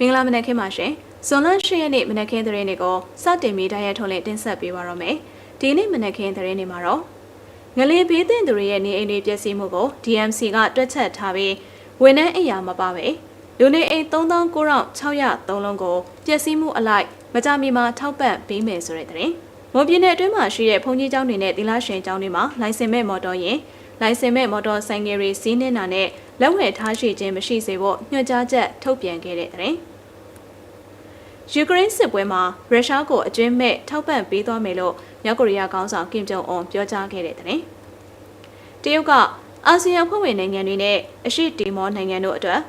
မင်္ဂလာမနက်ခင်းပါရှင်ဇွန်လ10ရက်နေ့မနက်ခင်းသတင်းတွေကိုစတင်ပြီးတိုက်ရိုက်ထုတ်လင်းတင်ဆက်ပေးပါတော့မယ်ဒီနေ့မနက်ခင်းသတင်းတွေမှာတော့ငလင်ဘေးသင့်သူတွေရဲ့နေအိမ်တွေပျက်စီးမှုကို DMC ကတွက်ချက်ထားပြီးဝန်ထမ်းအိမ်ယာမပါပဲလူနေအိမ်39,603လုံးကိုပျက်စီးမှုအလိုက်မကြမီမှာထောက်ပံ့ပေးမယ်ဆိုတဲ့သတင်းမွန်ပြည်နယ်အတွင်းမှာရှိတဲ့ဘုံကြီးကျောင်းတွေနဲ့တိလရှင်ကျောင်းတွေမှာလိုင်စင်မဲ့မော်တော်ယာဉ်လိုင်စင်မဲ့မော်တော်ဆိုင်ငယ်တွေစီးနှင်းတာနဲ့လက်ဝယ်ထားရှိခြင်းမရှိစေဖို့ညွှန်ကြားချက်ထုတ်ပြန်ခဲ့တဲ့သတင်း ယူကရိန်းစစ်ပွဲမှာရုရှားကိုအကျွင်းမဲ့ထောက်ပံ့ပေးသွားမယ်လို့မြောက်ကိုရီးယားခေါင်းဆောင်ကင်ဂျုံအွန်ပြောကြားခဲ့တဲ့သတင်းတရုတ်ကအာဆီယံဖွဲ့ဝင်နိုင်ငံတွေနဲ့အရှေ့တီမောနိုင်ငံတို့အတွက်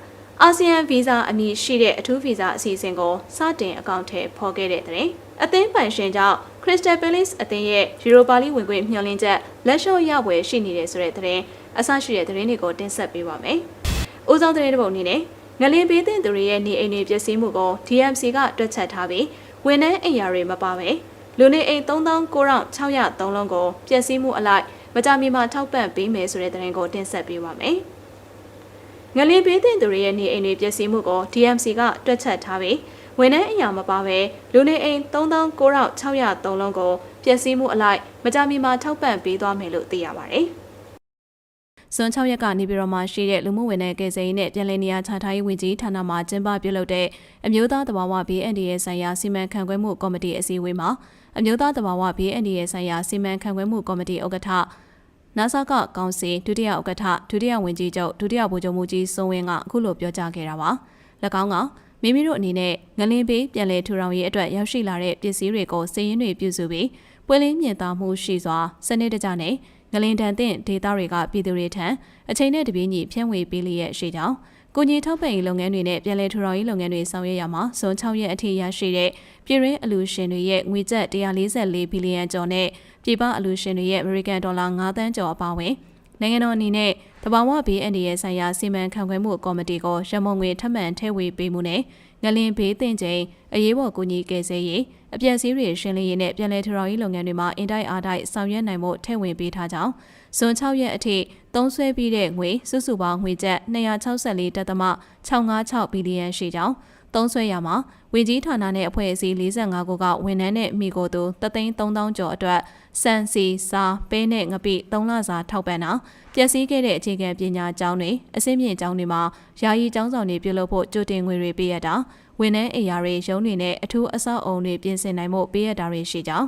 အာဆီယံဗီဇာအမည်ရှိတဲ့အထူးဗီဇာအစီအစဉ်ကိုစတင်အကောင့်ထဲဖော်ခဲ့တဲ့တဲ့။အသင်းပိုင်ရှင်ကြောင့် Crystal Palace အသင်းရဲ့ Europa League ဝင်ခွင့်မျှော်လင့်ချက်လက်လျှော့ရဝယ်ရှိနေတဲ့ဆိုတဲ့တဲ့အဆရှိတဲ့သတင်းတွေကိုတင်ဆက်ပေးပါမယ်။ဦးဆောင်သတင်းတစ်ပုဒ်အနေနဲ့ ငလင်ပေးတဲ့သူတွေရဲ့နေအိမ်တွေပျက်စီးမှုကို DMC ကတွက်ချက်ထားပြီးဝန်ထမ်းအိမ်ယာတွေမပါပဲလူနေအိမ်39,603လုံးကိုပျက်စီးမှုအလိုက်မကြမီမှာထောက်ပံ့ပေးမယ်ဆိုတဲ့သတင်းကိုတင်ဆက်ပေးပါမယ်။ငလင်ပေးတဲ့သူတွေရဲ့နေအိမ်တွေပျက်စီးမှုကို DMC ကတွက်ချက်ထားပြီးဝန်ထမ်းအရာမပါပဲလူနေအိမ်39,603လုံးကိုပျက်စီးမှုအလိုက်မကြမီမှာထောက်ပံ့ပေးသွားမယ်လို့သိရပါတယ်။ စွန်6ရက်ကနေပြည်တော်မှာရှိတဲ့လူမှုဝန်ထမ်းကယ်ဆယ်ရေးနဲ့ပြည်내နေရာချထားရေးဝန်ကြီးဌာနမှကျင်းပပြုလုပ်တဲ့အမျိုးသားတဘာဝဘေးအန္တရာယ်ဆိုင်ရာစီမံခန့်ခွဲမှုကော်မတီအစည်းအဝေးမှာအမျိုးသားတဘာဝဘေးအန္တရာယ်ဆိုင်ရာစီမံခန့်ခွဲမှုကော်မတီဥက္ကဋ္ဌနာဆာကကောင်စီဒုတိယဥက္ကဋ္ဌဒုတိယဝန်ကြီးချုပ်ဒုတိယဗိုလ်ချုပ်မှုကြီးစိုးဝင်းကအခုလိုပြောကြားခဲ့တာပါ၎င်းကမိမိတို့အနေနဲ့ငလင်းပေးပြန်လည်ထူထောင်ရေးအတွက်ရောက်ရှိလာတဲ့ပစ္စည်းတွေကိုစည်ရင်းတွေပြုစုပြီးပွင့်လင်းမြင်သာမှုရှိစွာစနစ်တကျနဲ့ ငလင်တန်တဲ့ဒေတာတွေကပြည်သူတွေထံအချိန်နဲ့တပြေးညီဖြန့်ဝေပေးလျက်ရှိကြောင်းကိုကြီးထောက်ပံ့ရေးလုပ်ငန်းတွေနဲ့ပြည်လဲထူထောင်ရေးလုပ်ငန်းတွေဆောင်ရွက်ရမှာဇွန်6ရက်အထိရရှိတဲ့ပြည်ရင်းအလူရှင်တွေရဲ့ငွေကျပ်144ဘီလီယံကျော်နဲ့ပြည်ပအလူရှင်တွေရဲ့အမေရိကန်ဒေါ်လာ9သန်းကျော်အပါအဝင်နိုင်ငံတော်အနေနဲ့တဘာဝဘေးအန္တရာယ်ဆိုင်ရာစီမံခန့်ခွဲမှုကော်မတီကိုရမုံငွေထပ်မံထည့်ဝေပေးမှုနဲ့ ငလင်ဘေးတင်ချိန်အရေးပေါ်ကူညီကယ်ဆယ်ရေးအပြည့်စည်းတွေရှင်းလင်းရေးနဲ့ပြည်လဲထူထောင်ရေးလုပ်ငန်းတွေမှာအင်တိုက်အားတိုက်ဆောင်ရွက်နိုင်မှုထည့်ဝင်ပေးထားကြောင်းဇွန်6ရက်အထိသုံးဆွဲပြီးတဲ့ငွေစုစုပေါင်းငွေကျပ်264.656ဘီလီယံရှိကြောင်း သုံးဆွဲရမှာဝင်ကြီးဌာနနဲ့အဖွဲ့အစည်း45ခုကဝန်ထမ်းနဲ့မိကိုသူ33000ကျော်အတွက်စံစီစာပဲနဲ့ငပိ3လစာထောက်ပံ့တာပျက်စီးခဲ့တဲ့အခြေခံပညာကျောင်းတွေအစင်းမြင့်ကျောင်းတွေမှာယာယီကျောင်းဆောင်တွေပြုလုပ်ဖို့ကြိုတင်ငွေတွေပေးရတာဝန်ထမ်းအိမ်ယာတွေရုံးတွေနဲ့အထူးအဆောက်အုံတွေပြင်ဆင်နိုင်မှုပေးရတာတွေရှိကြောင်း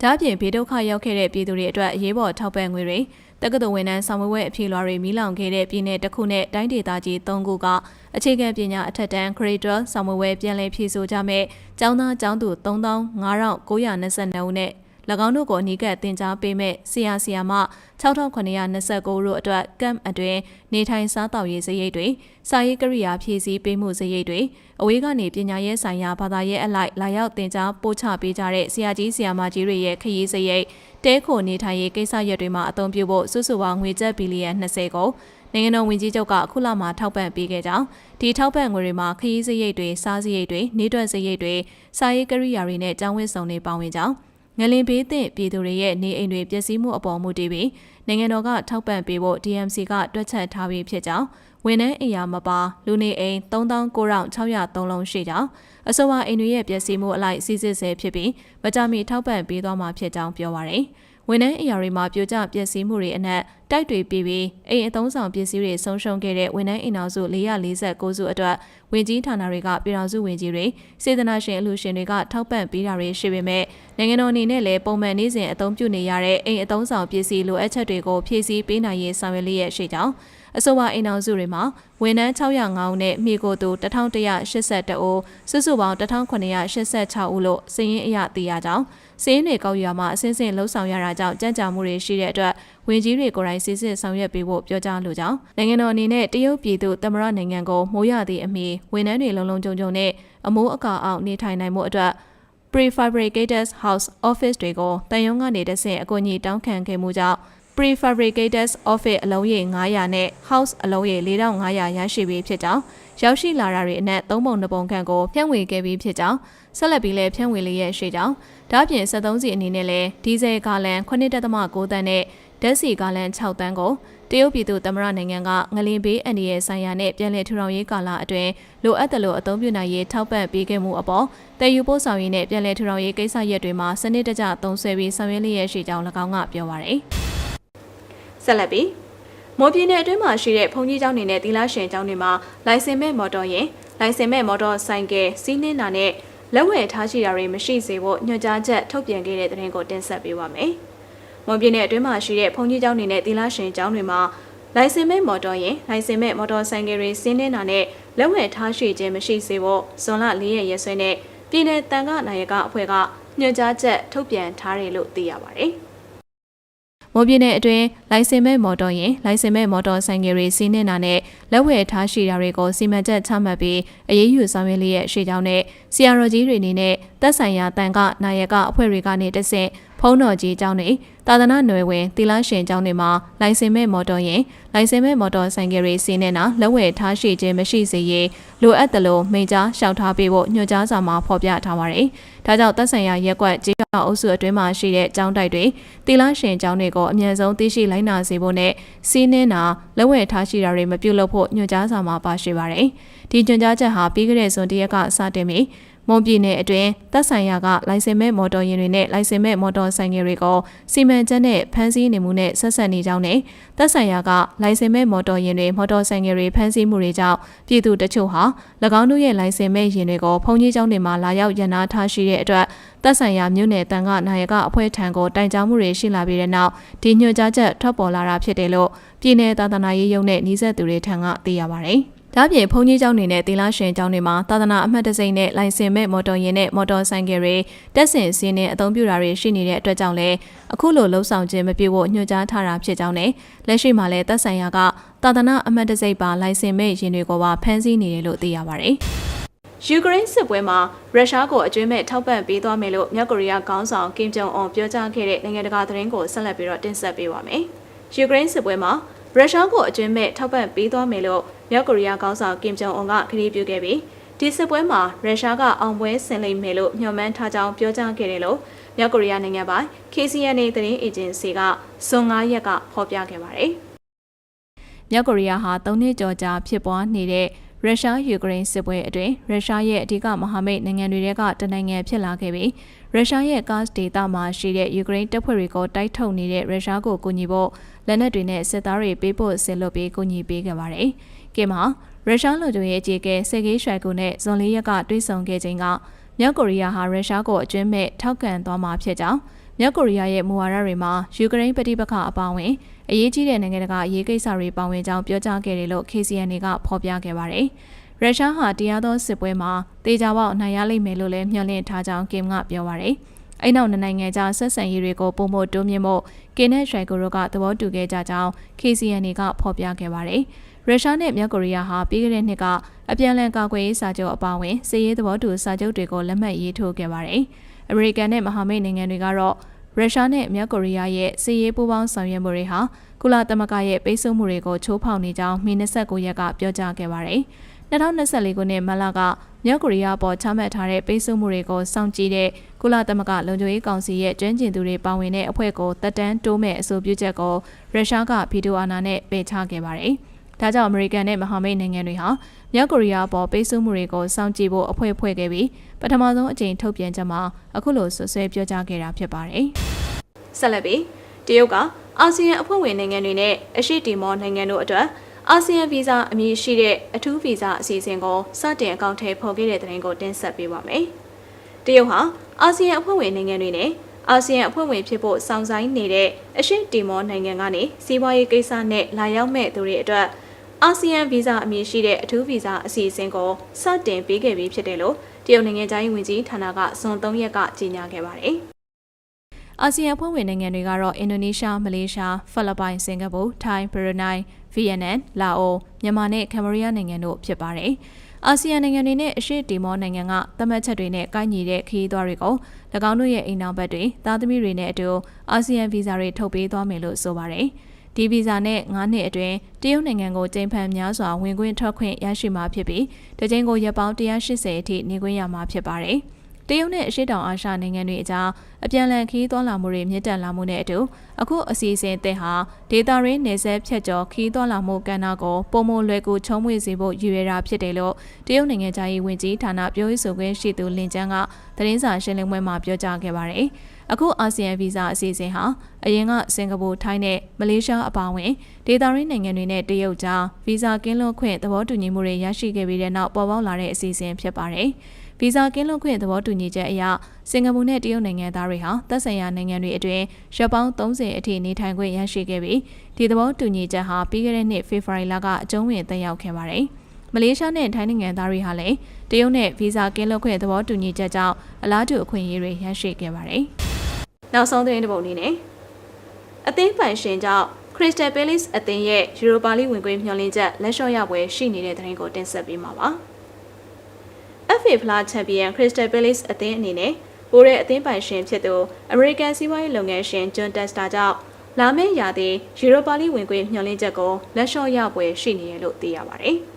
ဒါ့အပြင်ဘေးဒုက္ခရောက်ခဲ့တဲ့ပြည်သူတွေအတွက်အရေးပေါ်ထောက်ပံ့ငွေတွေ တက္ကသိုလ်ဝန်ထမ်းဆောင်ရွက်အဖြေလွှာတွေမိလောင်ခဲ့တဲ့ပြည်내တစ်ခုနဲ့တိုင်းဒေသကြီး၃ခုကအခြေခံပညာအထက်တန်း Creator ဆောင်ရွက်ပြန်လည်ဖြည့်ဆို့ကြမဲ့ကျောင်းသားကျောင်းသူ3922ဦးနဲ့၎င်းတို့ကိုအနီးကပ်တင် जा ပေးမဲ့ဆီယာဆီယာမ6929တို့အတွက်ကမ်အတွင်နေထိုင်စားတောက်ရေးစရိတ်တွေစာရေးကရိယာဖြည့်ဆည်းပေးမှုစရိတ်တွေအဝေးကနေပညာရေးဆိုင်ရာဘာသာရေးအလိုက်လာရောက်တင် जा ပို့ချပေးကြတဲ့ဆရာကြီးဆရာမကြီးတွေရဲ့ခရီးစရိတ် တဲခိုနေထိုင်ရေးကိစ္စရပ်တွေမှာအသုံးပြုဖို့စုစုပေါင်းငွေကျပ်ဘီလီယံ20ကိုနိုင်ငံတော်ဝန်ကြီးချုပ်ကအခုလမှာထောက်ပံ့ပေးခဲ့ကြောင်းဒီထောက်ပံ့ငွေတွေမှာခရီးစရိတ်တွေစားစရိတ်တွေနေတွက်စရိတ်တွေစာရေးကရိယာတွေနဲ့ကျောင်းဝတ်ဆောင်တွေပါဝင်ကြောင်းငလင်ဘေးသင့်ပြည်သူတွေရဲ့နေအိမ်တွေပျက်စီးမှုအပေါ်မူတည်ပြီးနိုင်ငံတော်ကထောက်ပံ့ပေးဖို့ DMC ကတွက်ချက်ထားပြီးဖြစ်ကြောင်း ဝန်ထမ်းအိမ်ယာမပါလူနေအိမ်39,603လုံးရှိကြောင်းအဆိုပါအိမ်တွေရဲ့ပျက်စီးမှုအလိုက်စစ်စစ်ဆဲဖြစ်ပြီးမကြမီထောက်ပံ့ပေးသွားမှာဖြစ်ကြောင်းပြောပါရယ်ဝန်ထမ်းအရာတွေမှာပြိုကျပျက်စီးမှုတွေအနက်တိုက်တွေပြီးပြီးအိမ်အသုံးဆောင်ပစ္စည်းတွေဆုံးရှုံးခဲ့တဲ့ဝန်ထမ်းအိမ်တော်စု449စုအတွက်ဝင်ကြီးဌာနတွေကပြည်တော်စုဝင်ကြီးတွေစေတနာရှင်အလူရှင်တွေကထောက်ပံ့ပေးတာတွေရှိပေမဲ့နိုင်ငံတော်အနေနဲ့လည်းပုံမှန်နေ့စဉ်အသုံးပြုနေရတဲ့အိမ်အသုံးဆောင်ပစ္စည်းလိုအပ်ချက်တွေကိုဖြည့်ဆည်းပေးနိုင်ရေးဆောင်ရွက်လျက်ရှိကြောင်း အဆိုပါအိမ်အောင်စုတွေမှာဝန်ထမ်း605ဦးနဲ့မိကိုသူ1182ဦးစုစုပေါင်း1986ဦးလို့စည်ရင်းအရသိရကြောင်းစည်ရင်းတွေကောက်ယူရမှာအစဉ်စဉ်လှုပ်ဆောင်ရတာကြောင့်ကြံ့ကြာမှုတွေရှိတဲ့အတွက်ဝင်ကြီးတွေကိုယ်တိုင်စစ်စစ်ဆောင်ရွက်ပေးဖို့ပြောကြားလိုကြောင်းနိုင်ငံတော်အနေနဲ့တရုတ်ပြည်သူသမရနိုင်ငံကိုမိုးရသည့်အမီဝန်ထမ်းတွေလုံလုံခြုံခြုံနဲ့အမိုးအကာအောက်နေထိုင်နိုင်မှုအတွက် prefabricated house office တွေကိုတန်ယုံကနေတဆင့်အကူအညီတောင်းခံခဲ့မှုကြောင့် prefabricated office အလုံးရေ900နဲ့ house အလုံးရေ4500ရရှိပြီးဖြစ်ကြောင်းရောက်ရှိလာတာတွေအနက်၃ပုံ၂ပုံခန့်ကိုဖြန့်ဝေခဲ့ပြီးဖြစ်ကြောင်းဆက်လက်ပြီးလည်းဖြန့်ဝေလျက်ရှိကြောင်းဒါ့အပြင်73စီအနေနဲ့လည်းဒီဇယ်ဂါလန်9.9တန်းနဲ့ဓာတ်ဆီဂါလန်6တန်းကိုတရုတ်ပြည်သူသမ္မတနိုင်ငံကငလင်ဘေးအန္တရာယ်ဆိုင်ရာနဲ့ပြည်내ထူထောင်ရေးကာလအတွင်းလိုအပ်တယ်လို့အသုံးပြုနိုင်ရေးထောက်ပံ့ပေးခဲ့မှုအပေါ်တည်ယူပို့ဆောင်ရေးနဲ့ပြည်내ထူထောင်ရေးကိစ္စရပ်တွေမှာစနစ်တကျသုံးစွဲပြီးဆောင်ရွက်လျက်ရှိကြောင်း၎င်းကပြောပါရယ် ဆက်လက်ပြီးမော်ပြည်နယ်အတွင်းမှာရှိတဲ့ဘုံကြီးကျောင်းတွေနဲ့တီလာရှင်ကျောင်းတွေမှာလိုင်စင်မဲ့မော်တော်ယာဉ်လိုင်စင်မဲ့မော်တော်ဆိုင်ကယ်စီးနှင်းတာနဲ့လက်ဝယ်ထားရှိတာတွေမရှိစေဖို့ညွှန်ကြားချက်ထုတ်ပြန်ခဲ့တဲ့တဲ့ရင်ကိုတင်ဆက်ပေးပါမယ်။မွန်ပြည်နယ်အတွင်းမှာရှိတဲ့ဘုံကြီးကျောင်းတွေနဲ့တီလာရှင်ကျောင်းတွေမှာလိုင်စင်မဲ့မော်တော်ယာဉ်လိုင်စင်မဲ့မော်တော်ဆိုင်ကယ်တွေစီးနှင်းတာနဲ့လက်ဝယ်ထားရှိခြင်းမရှိစေဖို့ဇွန်လ၄ရက်ရက်စွဲနဲ့ပြည်내တန်ခနိုင်ရကအဖွဲ့ကညွှန်ကြားချက်ထုတ်ပြန်ထားတယ်လို့သိရပါတယ်။ မော်ပြည်နယ်အတွင်းလိုင်စင်မဲ့မော်တော်ယာဉ်လိုင်စင်မဲ့မော်တော်ဆိုင်ကယ်တွေစီးနှင်းတာနဲ့လက်ဝယ်ထားရှိတာတွေကိုစီမံချက်ချမှတ်ပြီးအရေးယူဆောင်ရွက်လျက်ရှိကြောင်းနဲ့ဆီယာရိုကြီးတွေအနေနဲ့သက်ဆိုင်ရာတန်ခနာယကအဖွဲ့တွေကနေတဆင့် ဖုံးတော်ကြီးကျောင်းတွေတာသနာ့နယ်ဝင်တီလာရှင်ကျောင်းတွေမှာလိုင်စင်မဲ့မော်တော်ယာဉ်လိုင်စင်မဲ့မော်တော်ဆိုင်ကယ်တွေစီးနေတာလက်ဝယ်ထားရှိခြင်းမရှိစေရေးလိုအပ်တယ်လို့မိန့်ကြားရှောက်ထားပေးဖို့ညွှန်ကြားစာမှာဖော်ပြထားပါတယ်။ဒါကြောင့်သက်ဆိုင်ရာရက်ကွက်ကြေးရွာအုပ်စုအတွင်းမှာရှိတဲ့ကျောင်းတိုက်တွေတီလာရှင်ကျောင်းတွေကိုအမြန်ဆုံးသိရှိလိုက်နာစေဖို့နဲ့စီးနှင်းတာလက်ဝယ်ထားရှိတာတွေမပြုတ်လို့ဖို့ညွှန်ကြားစာမှာပါရှိပါတယ်။ဒီညွှန်ကြားချက်ဟာပြီးခဲ့တဲ့ဇွန်တရက်ကစတင်ပြီး မွန်ပြည်နယ်အတွင်းတပ်ဆိုင်ရာကလိုင်စင်မဲ့မော်တော်ယာဉ်တွေနဲ့လိုင်စင်မဲ့မော်တော်ဆိုင်ကယ်တွေကိုစီမံချက်နဲ့ဖမ်းဆီးနေမှုနဲ့ဆက်ဆက်နေကြောင်းနဲ့တပ်ဆိုင်ရာကလိုင်စင်မဲ့မော်တော်ယာဉ်တွေမော်တော်ဆိုင်ကယ်တွေဖမ်းဆီးမှုတွေကြောင့်ပြည်သူတချို့ဟာ၎င်းတို့ရဲ့လိုင်စင်မဲ့ယာဉ်တွေကိုဖုန်ကြီးကျောင်းတွေမှာလာရောက်ရန်နာထားရှိတဲ့အတွက်တပ်ဆိုင်ရာမြို့နယ်တန်ခနာယကအဖွဲ့ထံကိုတိုင်ကြားမှုတွေရှိလာပြီးတဲ့နောက်ဒီညွှန်ကြားချက်ထွက်ပေါ်လာတာဖြစ်တယ်လို့ပြည်내သာသနာရေးရုံးနဲ့နှီးဆက်သူတွေထံကသိရပါတယ်။ ဒါ့ပြင်ဘုံကြီးကျောင်းတွေနဲ့သီလရှင်ကျောင်းတွေမှာသာသနာအမှတ်တစိမ့်နဲ့လိုင်စင်မဲ့မော်တော်ယာဉ်နဲ့မော်တော်ဆိုင်ကယ်တွေတက်ဆင်စင်းနဲ့အသုံးပြုတာတွေရှိနေတဲ့အတွက်ကြောင့်လည်းအခုလိုလှုပ်ဆောင်ခြင်းမပြုဖို့ညွှန်ကြားထားတာဖြစ်ကြောင်းနဲ့လက်ရှိမှာလည်းသက်ဆိုင်ရာကသာသနာအမှတ်တစိမ့်ပါလိုင်စင်မဲ့ယာဉ်တွေကိုပါဖမ်းဆီးနေတယ်လို့သိရပါတယ်။ယူကရိန်းစစ်ပွဲမှာရုရှားကိုအကျွမ်းမဲ့ထောက်ပံ့ပေးသွားမယ်လို့မြောက်ကိုရီးယားခေါင်းဆောင်ကင်ဂျုံအွန်ပြောကြားခဲ့တဲ့နိုင်ငံတကာသတင်းကိုဆက်လက်ပြီးတော့တင်ဆက်ပေးပါမယ်။ယူကရိန်းစစ်ပွဲမှာ ရုရှားကိုအကျွမ်းမဲ့ထောက်ပံ့ပေးသွားမယ်လို့မြောက်ကိုရီးယားခေါင်းဆောင်ကင်ဂျုံအွန်ကကတိပြုခဲ့ပြီးဒီစစ်ပွဲမှာရုရှားကအောင်ပွဲဆင်လိမ့်မယ်လို့မျှော်မှန်းထားကြောင်းပြောကြားခဲ့တယ်လို့မြောက်ကိုရီးယားနိုင်ငံပိုင် KCNA သတင်းအေဂျင်စီကဇွန်9ရက်ကဖော်ပြခဲ့ပါတယ်။မြောက်ကိုရီးယားဟာ၃နှစ်ကျော်ကြာဖြစ်ပွားနေတဲ့ ရုရှားယူကရိန်းစစ်ပွဲအတွင်းရုရှားရဲ့အဓိကမဟာမိတ်နိုင်ငံတွေကတနိုင်ငံဖြစ်လာခဲ့ပြီးရုရှားရဲ့ gas ဒေသမှာရှိတဲ့ယူကရိန်းတပ်ဖွဲ့တွေကိုတိုက်ထုတ်နေတဲ့ရုရှားကိုကူညီဖို့လက်နက်တွေနဲ့စစ်သားတွေပေးဖို့ဆင်လွတ်ပြီးကူညီပေးခဲ့ပါတယ်။ကင်မှာရုရှားလူမျိုးရဲ့အကြီးအကဲဆယ်ဂေးရွှိုင်ကိုနဲ့ဇွန်လေးရက်ကတွေ့ဆုံခဲ့ချိန်ကမြောက်ကိုရီးယားဟာရုရှားကိုအကျွမ်းမဲ့ထောက်ခံသွားမှာဖြစ်ကြောင်း မြောက်ကိုရီးယားရဲ့မူဝါဒတွေမှာယူကရိန်းပဋိပက္ခအပါအဝင်အရေးကြီးတဲ့နိုင်ငံတကာအရေးကိစ္စတွေပါဝင်ကြောင်းပြောကြားခဲ့တယ်လို့ KCNA ကဖော်ပြခဲ့ပါတယ်။ရုရှားဟာတရားသောစစ်ပွဲမှာတေချာပေါက်နိုင်ရလိမ့်မယ်လို့လည်းမျှော်လင့်ထားကြောင်းကင်ကပြောပါတယ်။အဲ့နောက်နိုင်ငံကြားဆက်ဆံရေးတွေကိုပုံမတိုးမြင့်ဖို့ကင်နဲ့ရွှိုင်ကိုတို့ကသဘောတူခဲ့ကြကြောင်း KCNA ကဖော်ပြခဲ့ပါတယ်။ရုရှားနဲ့မြောက်ကိုရီးယားဟာပြီးခဲ့တဲ့နှစ်ကအပြန်အလှန်ကာကွယ်ရေးစာချုပ်အပါအဝင်စစ်ရေးသဘောတူစာချုပ်တွေကိုလက်မှတ်ရေးထိုးခဲ့ပါတယ်။ အမေရိကန်နဲ့မဟာမိတ်နိုင်ငံတွေကတော့ရုရှားနဲ့မြောက်ကိုရီးယားရဲ့စစ်ရေးပူးပေါင်းဆောင်ရွက်မှုတွေဟာကုလသမဂ္ဂရဲ့ပိတ်ဆို့မှုတွေကိုချိုးဖောက်နေကြောင်းမီ29ရက်ကပြောကြားခဲ့ပါတယ်။2024ခုနှစ်မလကမြောက်ကိုရီးယားပေါ်ချမှတ်ထားတဲ့ပိတ်ဆို့မှုတွေကိုစောင့်ကြည့်တဲ့ကုလသမဂ္ဂလုံခြုံရေးကောင်စီရဲ့ကျွမ်းကျင်သူတွေပါဝင်တဲ့အဖွဲ့ကိုတက်တန်းတိုးမဲ့အဆိုပြုချက်ကိုရုရှားကဗီတိုအာဏာနဲ့ပယ်ချခဲ့ပါတယ်။ ဒါကြောင့်အမေရိကန်နဲ့မဟာမိတ်နိုင်ငံတွေဟာမြောက်ကိုရီးယားပေါ်ပိတ်ဆို့မှုတွေကိုစောင့်ကြည့်ဖို့အဖွဲ့ဖွဲ့ခဲ့ပြီးပထမဆုံးအကြိမ်ထုတ်ပြန်ချက်မှာအခုလိုဆွဆွဲပြောကြားခဲ့တာဖြစ်ပါတယ်။ဆက်လက်ပြီးတရုတ်ကအာဆီယံအဖွဲ့ဝင်နိုင်ငံတွေနဲ့အရှိတီမောနိုင်ငံတို့အတွက်အာဆီယံဗီဇအမည်ရှိတဲ့အထူးဗီဇအစီအစဉ်ကိုစတင်အကောင့်ထဲဖော်ခဲ့တဲ့တဲ့ရင်ကိုတင်ဆက်ပေးပါမယ်။တရုတ်ဟာအာဆီယံအဖွဲ့ဝင်နိုင်ငံတွေနဲ့အာဆီယံအဖွဲ့ဝင်ဖြစ်ဖို့စောင့်ဆိုင်နေတဲ့အရှေ့တီမောနိုင်ငံကနေစီးပွားရေးကိစ္စနဲ့လာရောက်မဲ့သူတွေအတွက် အာဆီယံဗီဇအမည်ရှိတဲ့အထူးဗီဇအစီအစဉ်ကိုစတင်ပေးခဲ့ပြီးဖြစ်တယ်လို့တရုတ်နိုင်ငံသားရေးဝန်ကြီးဌာနကဇွန်3ရက်ကကြေညာခဲ့ပါတယ်။အာဆီယံအဖွဲ့ဝင်နိုင်ငံတွေကတော့အင်ဒိုနီးရှားမလေးရှားဖိလစ်ပိုင်စင်ကာပူထိုင်းဘရူနိုင်းဗီယက်နမ်လာအိုမြန်မာနဲ့ကမ်ဘောဒီးယားနိုင်ငံတို့ဖြစ်ပါတယ်အာဆီယံနိုင်ငံတွေနဲ့အရှေ့တီမောနိုင်ငံကသတ်မှတ်ချက်တွေနဲ့ကိုက်ညီတဲ့ခရီးသွားတွေကို၎င်းတို့ရဲ့အိမ်နောက်ဘက်တွေသားသမီးတွေနဲ့အတူအာဆီယံဗီဇာတွေထုတ်ပေးသွားမယ်လို့ဆိုပါတယ်။ ဒီဗီဇာနဲ့9နှစ်အတွင်းတရုတ်နိုင်ငံကိုကျင်းပများစွာဝင်ခွင့်ထွက်ခွင့်ရရှိမှာဖြစ်ပြီးတကြိမ်ကိုရက်ပေါင်း180အထိနေခွင့်ရမှာဖြစ်ပါတယ်။တရုတ်နဲ့အရှေ့တောင်အာရှနိုင်ငံတွေအကြားအပြန်အလှန်ခီးသွွာလာမှုတွေမြင့်တက်လာမှုနဲ့အတူအခုအစီအစဉ်အသစ်ဟာဒေတာရင်းနေဆက်ဖြတ်ကျော်ခီးသွွာလာမှုကဏ္ဍကိုပုံမလွယ်ကူချုံးမွေစေဖို့ရည်ရွယ်တာဖြစ်တယ်လို့တရုတ်နိုင်ငံသားရေးဝန်ကြီးဌာနပြောရေးဆိုခွင့်ရှိသူလင်ကျန်းကသတင်းစာရှင်းလင်းပွဲမှာပြောကြားခဲ့ပါတယ်။ အခုအာဆီယံဗီဇာအစီအစဉ်ဟာအရင်ကစင်ကာပူ၊ထိုင်းနဲ့မလေးရှားအပါအဝင်ဒေသရင်းနိုင်ငံတွေနဲ့တရုတ်ကြားဗီဇာကင်းလွတ်ခွင့်သဘောတူညီမှုတွေရရှိခဲ့ပြီးတဲ့နောက်ပေါ်ပေါက်လာတဲ့အစီအစဉ်ဖြစ်ပါတယ်။ဗီဇာကင်းလွတ်ခွင့်သဘောတူညီချက်အရစင်ကာပူနဲ့တရုတ်နိုင်ငံသားတွေဟာသက်ဆိုင်ရာနိုင်ငံတွေအတွင်းရက်ပေါင်း30အထိနေထိုင်ခွင့်ရရှိခဲ့ပြီးဒီသဘောတူညီချက်ဟာပြီးခဲ့တဲ့နှစ်ဖေဖော်ဝါရီလကအကျုံးဝင်သက်ရောက်ခဲ့ပါတယ်။မလေးရှားနဲ့ထိုင်းနိုင်ငံသားတွေဟာလည်းတရုတ်နဲ့ဗီဇာကင်းလွတ်ခွင့်သဘောတူညီချက်ကြောင့်အလားတူအခွင့်အရေးတွေရရှိခဲ့ပါတယ်။ နောက်ဆုံးသတင်းတစ်ပုဒ်အနေနဲ့အသင်းပိုင်ရှင်ကြောင့် Crystal Palace အသင်းရဲ့ Europa League ဝင်ခွင့်မျှော်လင့်ချက်လက်လျှော့ရပွဲရှိနေတဲ့သတင်းကိုတင်ဆက်ပေးမှာပါ။ FA Plus Champion Crystal Palace အသင်းအနေနဲ့ပိုးတဲ့အသင်းပိုင်ရှင်ဖြစ်သူ American စီးပွားရေးလုပ်ငန်းရှင် John Testa ကြောင့်လာမယ့်ရာသီ Europa League ဝင်ခွင့်မျှော်လင့်ချက်ကိုလက်လျှော့ရပွဲရှိနေတယ်လို့သိရပါတယ်။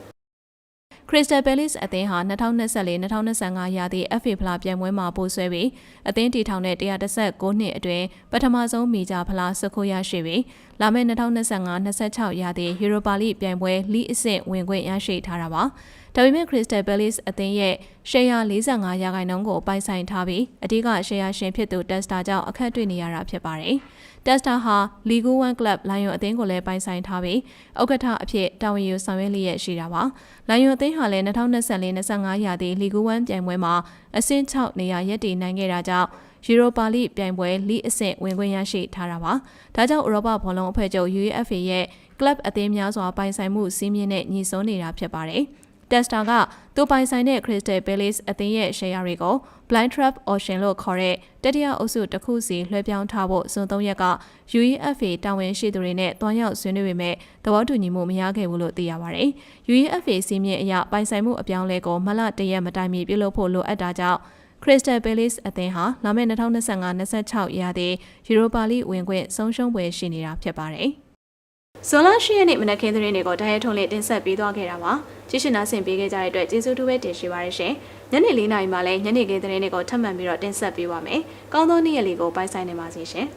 Crystal Palace အသင်းဟာ2024-2025ရာသီ FA ဖလားပြိုင်ပွဲမှာပို့ဆွဲပြီးအသင်းတီထောင်တဲ့116နှစ်အတွင်းပထမဆုံးမီဂျာဖလားစခိုးရရှိပြီးလာမယ့်2025-26ရာသီ Europa League ပြိုင်ပွဲလိအဆင့်ဝင်ခွင့်ရရှိထားတာပါ။ဒါပေမဲ့ Crystal Palace အသင်းရဲ့ရှယ်ယာ45ရာခိုင်နှုန်းကိုပိုင်ဆိုင်ထားပြီးအဓိကရှယ်ယာရှင်ဖြစ်သူ Testa ကြောင့်အခက်တွေ့နေရတာဖြစ်ပါတယ်။ Testa ဟာလီဂူ1ကလပ်လိုင်ယွန်အသင်းကိုလည်းပိုင်ဆိုင်ထားပြီးဥက္ကဋ္ဌအဖြစ်တာဝန်ယူဆောင်ရွက်လျက်ရှိတာပါ။လိုင်ယွန်အသင်းဟာလည်း2024-25ရာသီလီဂူ1ပြိုင်ပွဲမှာအဆင့်6နေရာရပ်တည်နိုင်ခဲ့တာကြောင့်ယူရိုပါလိပြိုင်ပွဲလိအဆင့်ဝင်ခွင့်ရရှိထားတာပါ။ဒါကြောင့်ဥရောပဘောလုံးအဖွဲ့ချုပ် UEFA ရဲ့ကလပ်အသင်းများစွာပိုင်ဆိုင်မှုစီးမြင့်နဲ့ညီစွန်းနေတာဖြစ်ပါတယ်။ Testa ကသူပိုင်ဆိုင်တဲ့ Crystal Palace အသင်းရဲ့ share တွေကို Blind Trap Auction လို့ခေါ်တဲ့တတိယအုပ်စုတစ်ခုစီလွှဲပြောင်းထားဖို့ဇွန်3ရက်က UEFA တာဝန်ရှိသူတွေနဲ့တွားရောက်ဆွေးနွေးပေမဲ့သဘောတူညီမှုမရခဲ့ဘူးလို့သိရပါတယ်။ UEFA စီးမြင့်အရပိုင်ဆိုင်မှုအပြောင်းလဲကိုမလတရက်မတိုင်မီပြုလုပ်ဖို့လိုအပ်တာကြောင့် Crystal Palace အသင်းဟာလာမယ့်2025-26ရာသီ Europa League ဝင်ခွင့်ဆုံးရှုံးပွဲရှိနေတာဖြစ်ပါတယ်။ဇွန်လ10ရက်နေ့မနက်ခင်းသတင်းတွေကိုတိုင်းရထုံးလေးတင်ဆက်ပေးသွားခဲ့တာပါ ကြည့်ရှင်နာဆင်ပေးခဲ့ကြတဲ့အတွက်ကျေးဇူးတူပဲတင်ရှိပါရရှင်ညနေ၄နာရီမှလည်းညနေခင်းသတင်းတွေကိုထပ်မံပြီးတော့တင်ဆက်ပေးပါမယ်ကောင်းသောနေ့ရက်လေးကိုပိုင်ဆိုင်နေပါစေရှင်